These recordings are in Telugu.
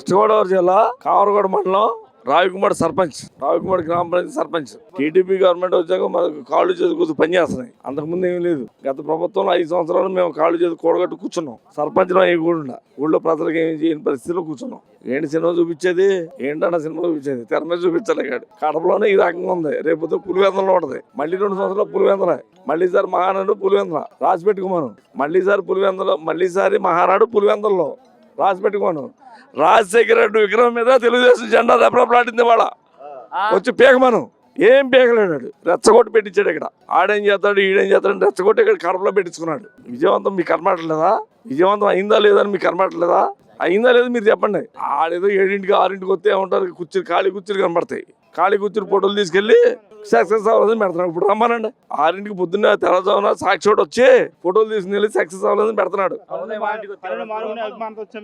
వెస్ట్ గోదావరి జిల్లా కామరగూడ మండలం రావికుమార్ సర్పంచ్. రావికుమార్ గ్రామ పంచాయతీ సర్పంచ్. టీడీపీ గవర్నమెంట్ వచ్చాక మనకు కాళ్ళు చేతి కూర్చొని పనిచేస్తున్నాయి అంతకుముందు ఏం లేదు. గత ప్రభుత్వంలో ఐదు సంవత్సరాలు మేము కాళ్ళు చేతి కూడగట్టు కూర్చున్నాం. సర్పంచ్లో ఏ కూడా ఊళ్ళో ప్రజలకు ఏం చేయని పరిస్థితిలో కూర్చున్నాం. ఏంటి సినిమా చూపించేది? ఏంటన్న సినిమా చూపించేది? తెర మీద చూపించాలి కడపలోనే ఈ రకంగా ఉంది. రేపు పులివెందలో ఉంటది. మళ్ళీ రెండు సంవత్సరాలు పులివెందల. మళ్ళీసారి మహానాడు పులివెందల. రాసి పెట్టుకోమను. మళ్ళీసారి పులివెందలో మళ్ళీసారి మహానాడు పులివెందల్లో. రాసి పెట్టుకోను రాజశేఖర రెడ్డి విగ్రహం మీద తెలుగుదేశం జెండా రెపరెపలాడింది వాళ్ళ వచ్చి పీకమను. ఏం పీకలేడు వాడు. రెచ్చగొట్టి పెట్టించాడు ఇక్కడ. ఆడేం చేస్తాడు ఈడేం చేస్తాడు రెచ్చగొట్టి ఇక్కడ కడపలో పెట్టించుకున్నాడు. విజయవంతం మీకు కనబడట్లేదా విజయవంతం అయిందా లేదా అని మీకు కనబడట్లేదా అయిందా లేదా మీరు చెప్పండి. ఆడేదో ఏడింటికి ఆరింటికి వస్తే ఏమంటారు? కుర్చీలు ఖాళీ కుర్చీలు కనబడతాయి. ఖాళీ కుర్చీలు ఫోటోలు తీసుకెళ్ళి సక్సెస్ అవ్వాలని పెడుతున్నాడు ఇప్పుడు రమ్మనండి. ఆరింటికి పొద్దున్న తెల్లజామున సాక్షిోడు వచ్చి ఫోటోలు తీసుకెళ్ళి సక్సెస్ అవ్వాలని పెడుతున్నాడు.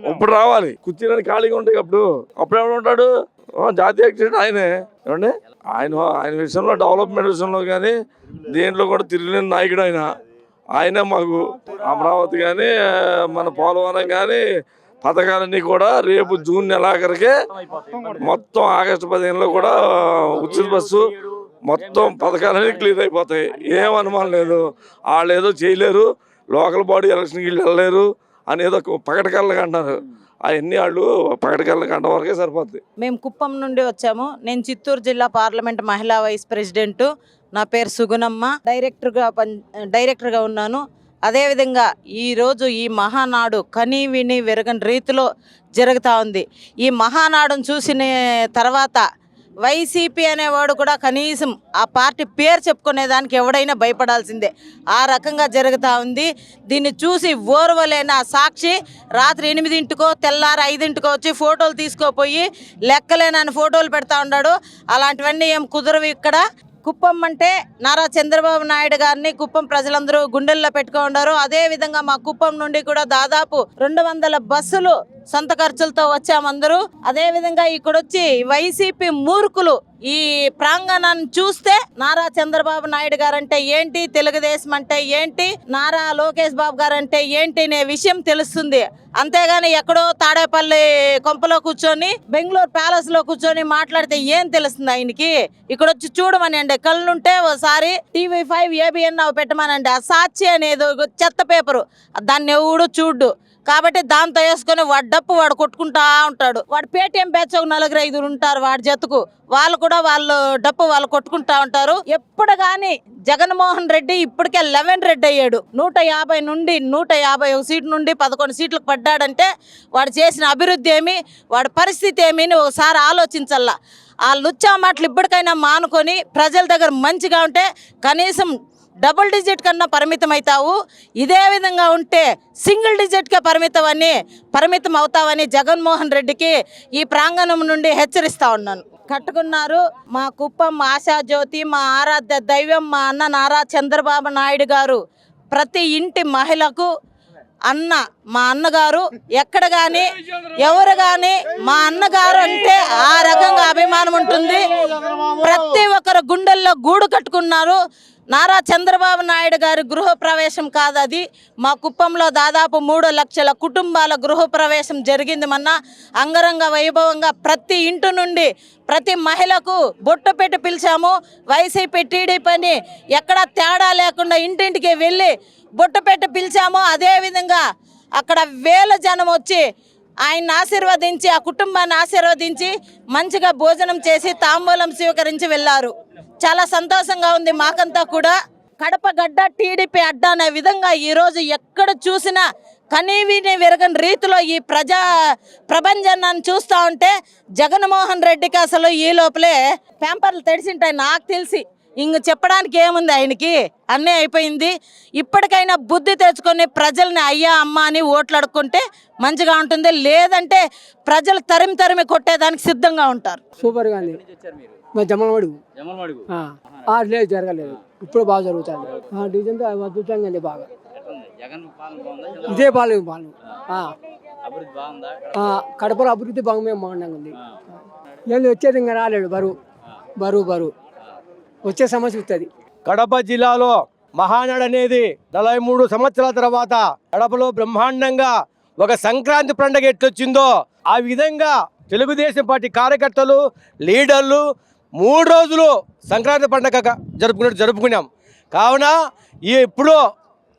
ఇప్పుడు రావాలి. కుర్చీలని ఖాళీగా ఉంటాయి అప్పుడు. అప్పుడు ఎవడు ఉంటాడు? ఆ, జాతీయ అధ్యక్షుడు ఆయనే. ఏమండి? ఆయన ఆయన విషయంలో డెవలప్మెంట్ విషయంలో కానీ దేంట్లో కూడా తిరిగిన నాయకుడు ఆయన. ఆయనే మాకు అమరావతి కానీ మన పోలవరం కానీ పథకాలన్నీ కూడా రేపు జూన్ నెలాఖరికే మొత్తం ఆగస్టు పదిహేనులో కూడా ఉచిత బస్సు మొత్తం పథకాలన్నీ క్లియర్ అయిపోతాయి. ఏం అనుమానం లేదు. వాళ్ళు ఏదో చేయలేరు. లోకల్ బాడీ ఎలక్షన్కి వీళ్ళు వెళ్ళలేరు అని ఏదో పకటకళ్ళకి అంటారు అవన్నీ వాళ్ళు పకటకళ్ళకి అంట వరకే సరిపోద్ది. మేము కుప్పం నుండి వచ్చాము. నేను చిత్తూరు జిల్లా పార్లమెంట్ మహిళా వైస్ ప్రెసిడెంట్. నా పేరు సుగుణమ్మ. డైరెక్టర్గా పని డైరెక్టర్గా ఉన్నాను. అదేవిధంగా ఈరోజు ఈ మహానాడు కని విని విరగని రీతిలో జరుగుతూ ఉంది. ఈ మహానాడును చూసిన తర్వాత వైసీపీ అనేవాడు కూడా కనీసం ఆ పార్టీ పేరు చెప్పుకునేదానికి ఎవడైనా భయపడాల్సిందే. ఆ రకంగా జరుగుతూ ఉంది. దీన్ని చూసి ఓర్వలేని ఆ సాక్షి రాత్రి ఎనిమిదింటికో తెల్లారి ఐదింటికో వచ్చి ఫోటోలు తీసుకోపోయి లెక్కలేనని ఫోటోలు పెడతా ఉన్నాడు. అలాంటివన్నీ ఏం కుదరవు ఇక్కడ. కుప్పం అంటే నారా చంద్రబాబు నాయుడు గారిని కుప్పం ప్రజలందరూ గుండెల్లో పెట్టుకున్నారు అదే విధంగా మా కుప్పం నుండి కూడా దాదాపు రెండు వందల బస్సులు సొంత ఖర్చులతో వచ్చామందరూ. అదే విధంగా ఇక్కడ వచ్చి వైసీపీ మూర్ఖులు ఈ ప్రాంగణాన్ని చూస్తే నారా చంద్రబాబు నాయుడు గారు అంటే ఏంటి తెలుగుదేశం అంటే ఏంటి నారా లోకేష్ బాబు గారు అంటే ఏంటి అనే విషయం తెలుస్తుంది. అంతేగాని ఎక్కడో తాడేపల్లి కొంపలో కూర్చొని బెంగళూరు ప్యాలెస్లో కూర్చొని మాట్లాడితే ఏం తెలుస్తుంది ఆయనకి? ఇక్కడ వచ్చి చూడమని అండి కళ్ళుంటే ఓసారి టీవీ ఫైవ్ ఏబిఎన్ అవి పెట్టమనండి. ఆ సాక్షి అనేది చెత్త పేపరు. దాన్ని ఎవడు చూడ్డు. కాబట్టి దాంతో వేసుకొని వాడు డప్పు వాడు కొట్టుకుంటా ఉంటాడు. వాడు పేటిఎం బ్యాచ్ ఒక నలుగురు ఐదుగురు ఉంటారు వాడి జతకు. వాళ్ళు కూడా వాళ్ళు డప్పు వాళ్ళు కొట్టుకుంటా ఉంటారు. ఎప్పుడు కానీ జగన్మోహన్ రెడ్డి ఇప్పటికే లెవెన్ రెడ్డి అయ్యాడు. నూట యాభై నుండి నూట యాభై ఒక సీటు నుండి పదకొండు సీట్లకు పడ్డాడంటే వాడు చేసిన అభివృద్ధి ఏమి వాడి పరిస్థితి ఏమి అని ఒకసారి ఆలోచించాల ఆ లుచ్చా మాటలు ఇప్పటికైనా మానుకొని ప్రజల దగ్గర మంచిగా ఉంటే కనీసం డబుల్ డిజిట్ కన్నా పరిమితం అవుతావు ఇదే విధంగా ఉంటే సింగిల్ డిజిట్కే పరిమితం అని పరిమితం అవుతావని జగన్మోహన్ రెడ్డికి ఈ ప్రాంగణం నుండి హెచ్చరిస్తా ఉన్నాను. కట్టుకున్నారు మా కుప్పం ఆశాజ్యోతి మా ఆరాధ్య దైవం మా అన్న నారా చంద్రబాబు నాయుడు గారు. ప్రతి ఇంటి మహిళకు అన్న మా అన్నగారు ఎక్కడ కానీ ఎవరు కానీ మా అన్నగారు అంటే ఆ రకంగా అభిమానం ఉంటుంది. ప్రతి ఒక్కరు గుండెల్లో గూడు కట్టుకున్నారు. నారా చంద్రబాబు నాయుడు గారి గృహప్రవేశం కాదు అది. మా కుప్పంలో దాదాపు మూడు లక్షల కుటుంబాల గృహ ప్రవేశం జరిగింది మొన్న అంగరంగ వైభవంగా ప్రతి ఇంటి నుండి ప్రతి మహిళకు బొట్టు పెట్టి పిలిచాము. వైసీపీ టీడీపీని ఎక్కడ తేడా లేకుండా ఇంటింటికి వెళ్ళి బొట్టు పెట్టి పిలిచాము. అదేవిధంగా అక్కడ వేల జనం వచ్చి ఆయన్ని ఆశీర్వదించి ఆ కుటుంబాన్ని ఆశీర్వదించి మంచిగా భోజనం చేసి తాంబూలం స్వీకరించి వెళ్ళారు. చాలా సంతోషంగా ఉంది మాకంతా కూడా. కడప గడ్డ టీడీపీ అడ్డ అనే విధంగా ఈరోజు ఎక్కడ చూసినా కనీవిని విరగని రీతిలో ఈ ప్రజా ప్రపంచాన్ని చూస్తూ ఉంటే జగన్మోహన్ రెడ్డికి అసలు ఈ లోపలే పేపర్లు తెడిసింటాయి నాకు తెలిసి. ఇంక చెప్పడానికి ఏముంది ఆయనకి? అన్నీ అయిపోయింది. ఇప్పటికైనా బుద్ధి తెచ్చుకొని ప్రజల్ని అయ్యా అమ్మ అని ఓట్లాడుకుంటే మంచిగా ఉంటుంది. లేదంటే ప్రజలు తరిమి తరిమి కొట్టేదానికి సిద్ధంగా ఉంటారు. సూపర్గా జమలమడుగు ఆ. ఆ, లేదు జరగలేదు. ఇప్పుడు బాగా జరుగుతుంది. అద్భుతంగా ఉంది బాగా. ఇదే పాలన పాలన ఆ. అభివృద్ధి బాగుందా? ఆ, కడపలో అభివృద్ధి బాగా మేము బాగుండగా ఉంది ఏంది వచ్చేది ఇంకా రాలేడు బరువు. బరువు బరువు. వచ్చే సమస్య వస్తుంది. కడప జిల్లాలో మహానాడు అనేది నలభై మూడు సంవత్సరాల తర్వాత కడపలో బ్రహ్మాండంగా ఒక సంక్రాంతి పండుగ ఎట్లొచ్చిందో ఆ విధంగా తెలుగుదేశం పార్టీ కార్యకర్తలు లీడర్లు మూడు రోజులు సంక్రాంతి పండగ జరుపుకున్నట్టు జరుపుకున్నాం. కావున ఈ ఇప్పుడు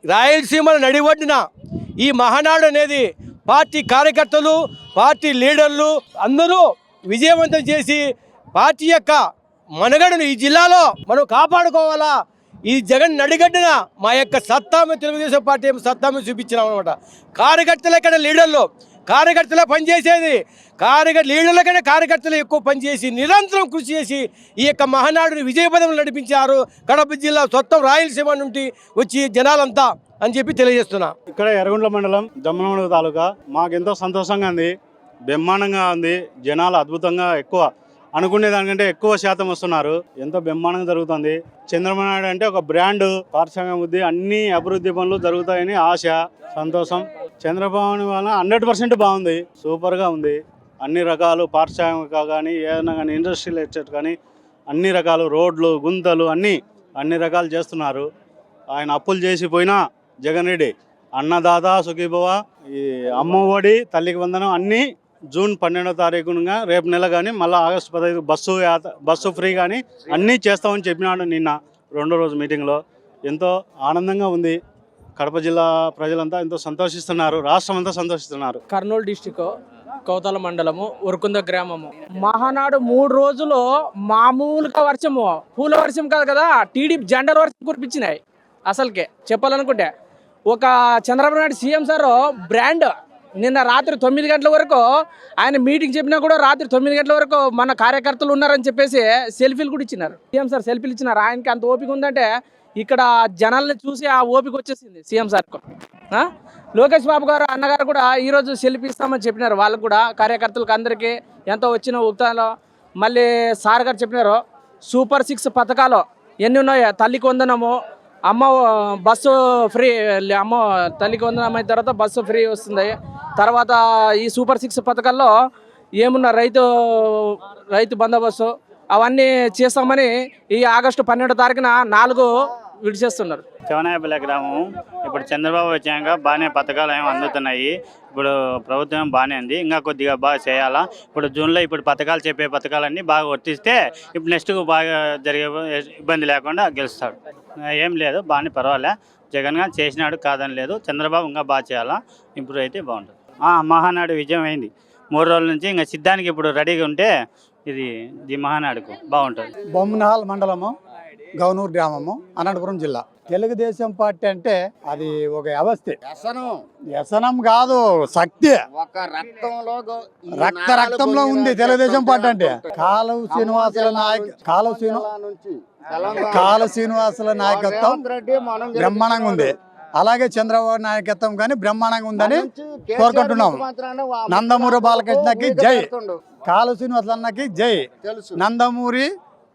రాయలసీమ నడివడ్డిన ఈ మహానాడు అనేది పార్టీ కార్యకర్తలు పార్టీ లీడర్లు అందరూ విజయవంతం చేసి పార్టీ యొక్క మనగడను ఈ జిల్లాలో మనం కాపాడుకోవాలా? ఈ జగన్ నడిగడ్డిన మా యొక్క సత్తాము తెలుగుదేశం పార్టీ సత్తాము చూపించినాం అనమాట కార్యకర్తల ఎక్కడ? లీడర్లు. కార్యకర్తలే పనిచేసేది. కార్యకర్త లీడర్ల కంటే కార్యకర్తలు ఎక్కువ పనిచేసి నిరంతరం కృషి చేసి ఈ యొక్క మహానాడుని విజయపదం నడిపించారు. కడప జిల్లా సొత్తం రాయలసీమ నుండి వచ్చి జనాలంతా అని చెప్పి తెలియజేస్తున్నా. ఇక్కడ ఎర్రగుండ్ల మండలం దమ్మనమడుగు తాలూకా మాకెంతో సంతోషంగా ఉంది బ్రహ్మాండంగా ఉంది జనాలు అద్భుతంగా ఎక్కువ అనుకునే దానికంటే ఎక్కువ శాతం వస్తున్నారు. ఎంతో బ్రహ్మాండంగా జరుగుతుంది. చంద్రబాబు నాయుడు అంటే ఒక బ్రాండ్ పారిశ్రామిక వృద్ధి అన్ని అభివృద్ధి పనులు జరుగుతాయని ఆశ సంతోషం. చంద్రబాబు వలన హండ్రెడ్ పర్సెంట్ బాగుంది. సూపర్గా ఉంది. అన్ని రకాలు పారిశ్రామిక కానీ ఏదైనా కానీ ఇండస్ట్రియల్ ఎస్టేట్ కానీ అన్ని రకాలు రోడ్లు గుంతలు అన్నీ అన్ని రకాలు చేస్తున్నారు. ఆయన అప్పులు చేసిపోయినా జగన్ రెడ్డి అన్నదాత సుఖీభవ ఈ అమ్మఒడి తల్లికి వందనం అన్నీ జూన్ పన్నెండో తారీఖున రేపు నెల కానీ మళ్ళీ ఆగస్టు పదహైదు బస్సు బస్సు ఫ్రీ కానీ అన్నీ చేస్తామని చెప్పినాడు నిన్న రెండో రోజు మీటింగ్లో. ఎంతో ఆనందంగా ఉంది. కడప జిల్లా ప్రజలంతా ఎంతో సంతోషిస్తున్నారు. రాష్ట్రం అంతా సంతోషిస్తున్నారు. కర్నూలు డిస్టిక్ కౌతల మండలము ఉరుకుంద గ్రామము. మహానాడు మూడు రోజులు మామూలుగా వర్షము పూల వర్షం కాదు కదా టీడీపీ జెండర్ వర్షం కురిపించినాయి. అసలుకే చెప్పాలనుకుంటే ఒక Chandrababu Naidu CM sir brand నిన్న రాత్రి తొమ్మిది గంటల వరకు ఆయన మీటింగ్ చెప్పినా కూడా రాత్రి తొమ్మిది గంటల వరకు మన కార్యకర్తలు ఉన్నారని చెప్పేసి సెల్ఫీలు కూడా ఇచ్చినారు. సీఎం సార్ సెల్ఫీలు ఇచ్చినారు? ఆయనకి అంత ఓపిక ఉందంటే ఇక్కడ జనాల్ని చూసి ఆ ఓపిక వచ్చేసింది సీఎం సార్కు. లోకేష్ బాబు గారు అన్నగారు కూడా ఈరోజు సెల్ఫీ ఇస్తామని చెప్పినారు. వాళ్ళకు కూడా కార్యకర్తలకు అందరికీ ఎంతో వచ్చిన ఉత్తాలో మళ్ళీ సార్ గారు చెప్పినారు సూపర్ సిక్స్ పథకాలు ఎన్ని ఉన్నాయో? తల్లికి వందనము అమ్మ బస్సు ఫ్రీ అమ్మ తల్లికి వందనం అయిన తర్వాత బస్సు ఫ్రీ వస్తుంది. తర్వాత ఈ సూపర్ సిక్స్ పథకాల్లో ఏమున్న రైతు రైతు బందోబస్తు అవన్నీ చేస్తామని ఈ ఆగస్టు పన్నెండో తారీఖున నాలుగు విడిచేస్తున్నారు. చవనాయపల్లె గ్రామం ఇప్పుడు చంద్రబాబు వచ్చాక బాగానే పథకాలు ఏమి అందుతున్నాయి. ఇప్పుడు ప్రభుత్వం బాగానే ఉంది. ఇంకా కొద్దిగా బాగా చేయాలా? ఇప్పుడు జూన్లో ఇప్పుడు పథకాలు చెప్పే పథకాలన్నీ బాగా వర్తిస్తే ఇప్పుడు నెక్స్ట్ బాగా జరిగే ఇబ్బంది లేకుండా గెలుస్తాడు. ఏం లేదు బాగానే పర్వాలే. జగన్ గారు చేసినాడు కాదని లేదు. చంద్రబాబు ఇంకా బాగా చేయాలా? ఇంప్రూవ్ అయితే బాగుంటుంది. మహానాడు విజయం అయింది. మూడు రోజుల నుంచి ఇంకా సిద్ధానికి ఇప్పుడు రెడీగా ఉంటే ఇది ఇది మహానాడుకు బాగుంటుంది. బొమ్మనహాల్ మండలము గౌనూరు గ్రామము అనంతపురం జిల్లా. తెలుగుదేశం పార్టీ అంటే అది ఒక వ్యవస్థ వ్యసనం. కాదు శక్తి. ఒక రక్తంలో రక్త రక్తంలో ఉంది తెలుగుదేశం పార్టీ అంటే. కాలువ శ్రీనివాసుల నాయక కాలువ శ్రీను కాలువ శ్రీనివాసుల నాయకత్వం బ్రహ్మాండంగా ఉంది. అలాగే చంద్రబాబు నాయకత్వం కానీ బ్రహ్మాండంగా ఉందని కోరుకుంటున్నాం. నందమూరి బాలకృష్ణకి జై. శ్రీనివాసుల అన్నకి జై. నందమూరి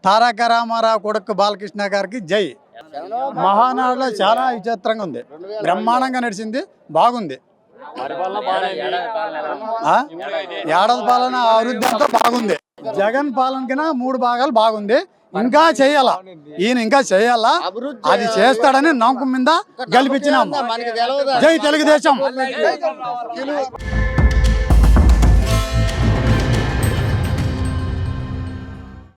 తారక రామారావు కొడుకు బాలకృష్ణ గారికి జై. మహానాడులో చాలా విచిత్రంగా ఉంది. బ్రహ్మాండంగా నడిచింది. బాగుంది? ఏడాది పాలన అభివృద్ధి అంతా బాగుంది. జగన్ పాలన మూడు భాగాలు బాగుంది. ఇంకా చేయాలా ఈయన ఇంకా చేయాలా అది చేస్తాడని నమ్మకం మీద గెలిపించినాము జై తెలుగుదేశం తెలుగు